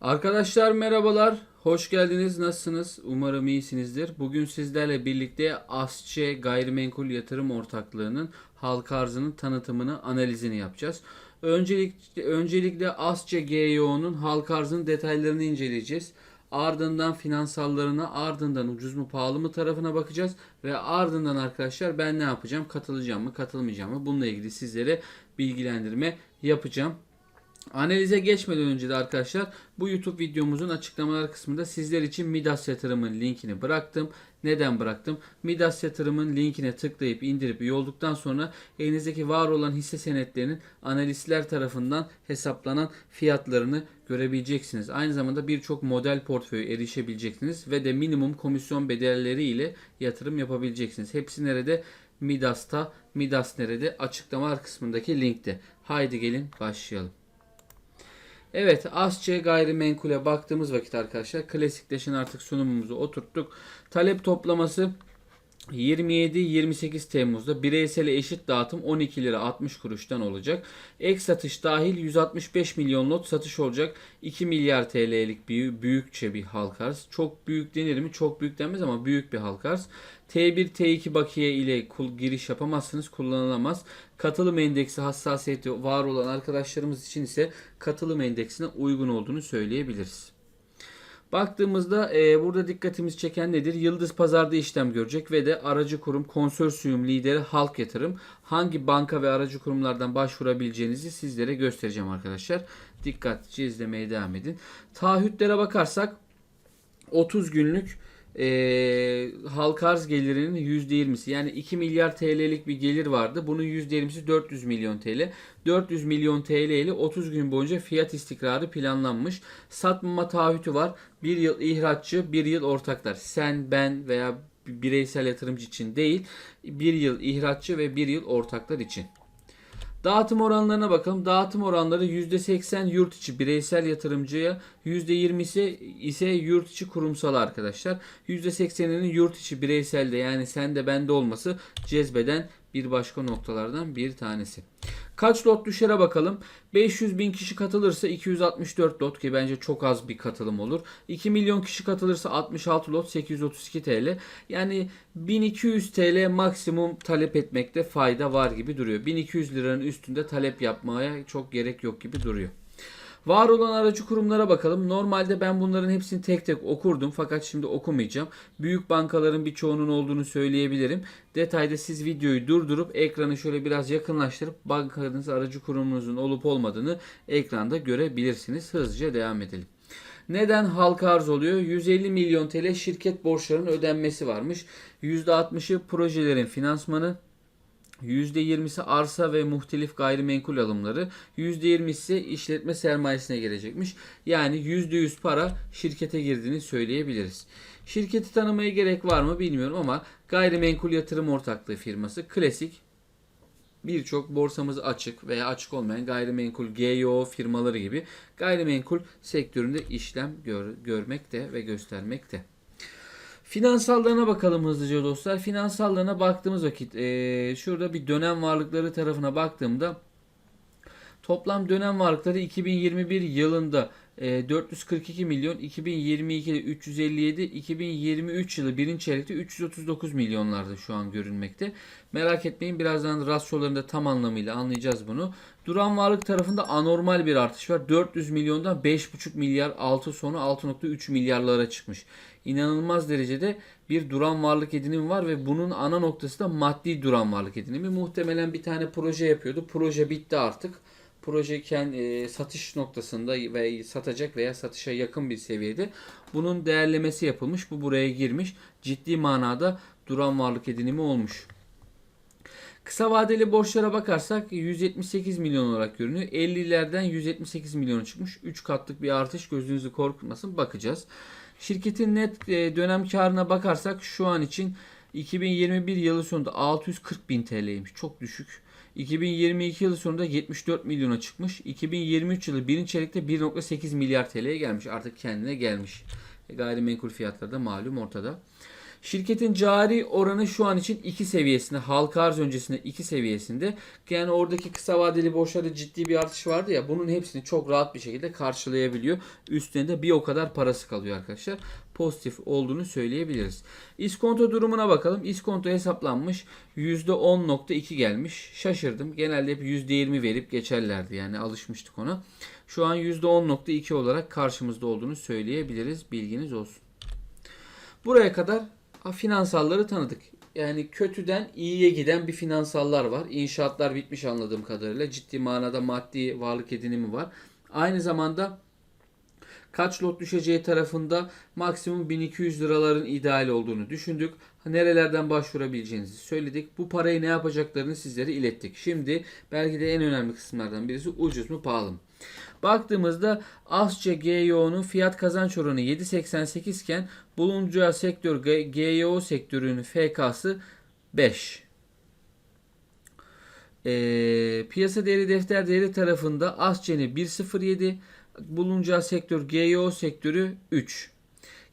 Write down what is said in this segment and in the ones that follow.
Arkadaşlar merhabalar. Hoş geldiniz. Nasılsınız? Umarım iyisinizdir. Bugün sizlerle birlikte Asçe Gayrimenkul Yatırım Ortaklığı'nın halka arzının tanıtımını, analizini yapacağız. Öncelikle, öncelikle Asçe GYO'nun halka arzının detaylarını inceleyeceğiz. Ardından finansallarına, ardından ucuz mu pahalı mı tarafına bakacağız. Ve ardından arkadaşlar ben ne yapacağım? Katılacağım mı, katılmayacağım mı? Bununla ilgili sizlere bilgilendirme yapacağım. Analize geçmeden önce de arkadaşlar bu YouTube videomuzun açıklamalar kısmında sizler için Midas yatırımın linkini bıraktım. Neden bıraktım? Midas yatırımın linkine tıklayıp indirip üye olduktan sonra elinizdeki var olan hisse senetlerinin analistler tarafından hesaplanan fiyatlarını görebileceksiniz. Aynı zamanda birçok model portföye erişebileceksiniz ve de minimum komisyon bedelleri ile yatırım yapabileceksiniz. Hepsi nerede? Midas'ta, Midas nerede? Açıklamalar kısmındaki linkte. Haydi gelin başlayalım. Evet Asçe gayrimenkule baktığımız vakit arkadaşlar klasikleşen artık sunumumuzu oturttuk. Talep toplaması 27-28 Temmuz'da bireysel eşit dağıtım 12 lira 60 kuruştan olacak. Ek satış dahil 165 milyon lot satış olacak. 2 milyar TL'lik bir büyükçe bir halk arz. Çok büyük denir mi? Çok büyük denmez ama büyük bir halk arz. T1 T2 bakiye ile giriş yapamazsınız. Kullanılamaz. Katılım endeksi hassasiyeti var olan arkadaşlarımız için ise katılım endeksine uygun olduğunu söyleyebiliriz. Baktığımızda e, burada dikkatimiz çeken nedir? Yıldız Pazar'da işlem görecek ve de aracı kurum konsorsiyum lideri Halk Yatırım hangi banka ve aracı kurumlardan başvurabileceğinizi sizlere göstereceğim arkadaşlar. Dikkatlice izlemeye devam edin. Taahhütlere bakarsak 30 günlük e, halka arz gelirinin %20'si yani 2 milyar TL'lik bir gelir vardı. Bunun %20'si 400 milyon TL. 400 milyon TL ile 30 gün boyunca fiyat istikrarı planlanmış. Satmama taahhütü var. Bir yıl ihraççı, bir yıl ortaklar. Sen, ben veya bireysel yatırımcı için değil. Bir yıl ihraççı ve bir yıl ortaklar için. Dağıtım oranlarına bakalım. Dağıtım oranları %80 yurt içi bireysel yatırımcıya, %20'si ise yurt içi kurumsal arkadaşlar. %80'inin yurt içi bireyselde yani sende bende olması cezbeden bir başka noktalardan bir tanesi. Kaç lot düşere bakalım. 500 bin kişi katılırsa 264 lot ki bence çok az bir katılım olur. 2 milyon kişi katılırsa 66 lot 832 TL. Yani 1200 TL maksimum talep etmekte fayda var gibi duruyor. 1200 liranın üstünde talep yapmaya çok gerek yok gibi duruyor. Var olan aracı kurumlara bakalım. Normalde ben bunların hepsini tek tek okurdum fakat şimdi okumayacağım. Büyük bankaların birçoğunun olduğunu söyleyebilirim. Detayda siz videoyu durdurup ekranı şöyle biraz yakınlaştırıp bankanız aracı kurumunuzun olup olmadığını ekranda görebilirsiniz. Hızlıca devam edelim. Neden halka arz oluyor? 150 milyon TL şirket borçlarının ödenmesi varmış. %60'ı projelerin finansmanı, %20'si arsa ve muhtelif gayrimenkul alımları, %20'si ise işletme sermayesine gelecekmiş. Yani %100 para şirkete girdiğini söyleyebiliriz. Şirketi tanımaya gerek var mı bilmiyorum ama gayrimenkul yatırım ortaklığı firması klasik birçok borsamız açık veya açık olmayan gayrimenkul GYO firmaları gibi gayrimenkul sektöründe işlem gör- görmekte ve göstermekte. Finansallarına bakalım hızlıca dostlar. Finansallarına baktığımız vakit eee, şurada bir dönem varlıkları tarafına baktığımda toplam dönem varlıkları 2021 yılında eee, 442 milyon, 2022'de 357, 2023 yılı birinci çeyrekte 339 milyonlarda şu an görünmekte. Merak etmeyin birazdan rasyolarında tam anlamıyla anlayacağız bunu. Duran varlık tarafında anormal bir artış var. 400 milyondan 5,5 milyar altı sonu 6.3 milyarlara çıkmış. İnanılmaz derecede bir duran varlık edinimi var ve bunun ana noktası da maddi duran varlık edinimi. Muhtemelen bir tane proje yapıyordu. Proje bitti artık. Projeyken e, satış noktasında ve satacak veya satışa yakın bir seviyede bunun değerlemesi yapılmış. Bu buraya girmiş. Ciddi manada duran varlık edinimi olmuş. Kısa vadeli borçlara bakarsak 178 milyon olarak görünüyor. 50'lerden 178 milyona çıkmış. 3 katlık bir artış gözünüzü korkutmasın. Bakacağız. Şirketin net e, dönem karına bakarsak şu an için 2021 yılı sonunda 640 bin TL'ymiş. Çok düşük. 2022 yılı sonunda 74 milyona çıkmış. 2023 yılı birinci çeyrekte 1.8 milyar TL'ye gelmiş. Artık kendine gelmiş. E, Gayrimenkul fiyatları da malum ortada. Şirketin cari oranı şu an için 2 seviyesinde. Halka arz öncesinde 2 seviyesinde. Yani oradaki kısa vadeli borçlarda ciddi bir artış vardı ya. Bunun hepsini çok rahat bir şekilde karşılayabiliyor. Üstüne de bir o kadar parası kalıyor arkadaşlar. Pozitif olduğunu söyleyebiliriz. İskonto durumuna bakalım. İskonto hesaplanmış. %10.2 gelmiş. Şaşırdım. Genelde hep %20 verip geçerlerdi. Yani alışmıştık ona. Şu an %10.2 olarak karşımızda olduğunu söyleyebiliriz. Bilginiz olsun. Buraya kadar finansalları tanıdık. Yani kötüden iyiye giden bir finansallar var. İnşaatlar bitmiş anladığım kadarıyla. Ciddi manada maddi varlık edinimi var. Aynı zamanda kaç lot düşeceği tarafında maksimum 1200 liraların ideal olduğunu düşündük. Nerelerden başvurabileceğinizi söyledik. Bu parayı ne yapacaklarını sizlere ilettik. Şimdi belki de en önemli kısımlardan birisi ucuz mu pahalı mı? Baktığımızda Asça GYO'nun fiyat kazanç oranı 7.88 iken bulunacağı sektör GYO sektörünün FK'sı 5. Ee, piyasa değeri defter değeri tarafında Asçen'i 1.07 bulunacağı sektör GYO sektörü 3.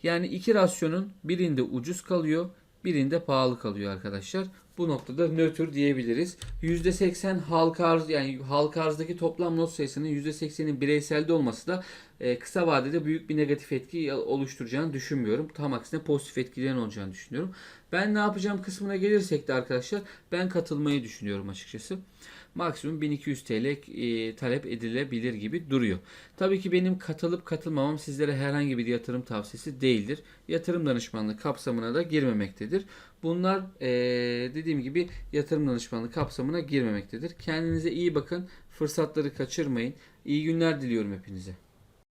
Yani iki rasyonun birinde ucuz kalıyor, birinde pahalı kalıyor arkadaşlar. Bu noktada nötr diyebiliriz. %80 halka arz yani halka arzdaki toplam not sayısının %80'in bireyselde olması da e, kısa vadede büyük bir negatif etki oluşturacağını düşünmüyorum. Tam aksine pozitif etkilerin olacağını düşünüyorum. Ben ne yapacağım kısmına gelirsek de arkadaşlar ben katılmayı düşünüyorum açıkçası. Maksimum 1200 TL e, talep edilebilir gibi duruyor. Tabii ki benim katılıp katılmamam sizlere herhangi bir yatırım tavsiyesi değildir. Yatırım danışmanlığı kapsamına da girmemektedir. Bunlar e, dediğim gibi yatırım danışmanlığı kapsamına girmemektedir. Kendinize iyi bakın. Fırsatları kaçırmayın. İyi günler diliyorum hepinize.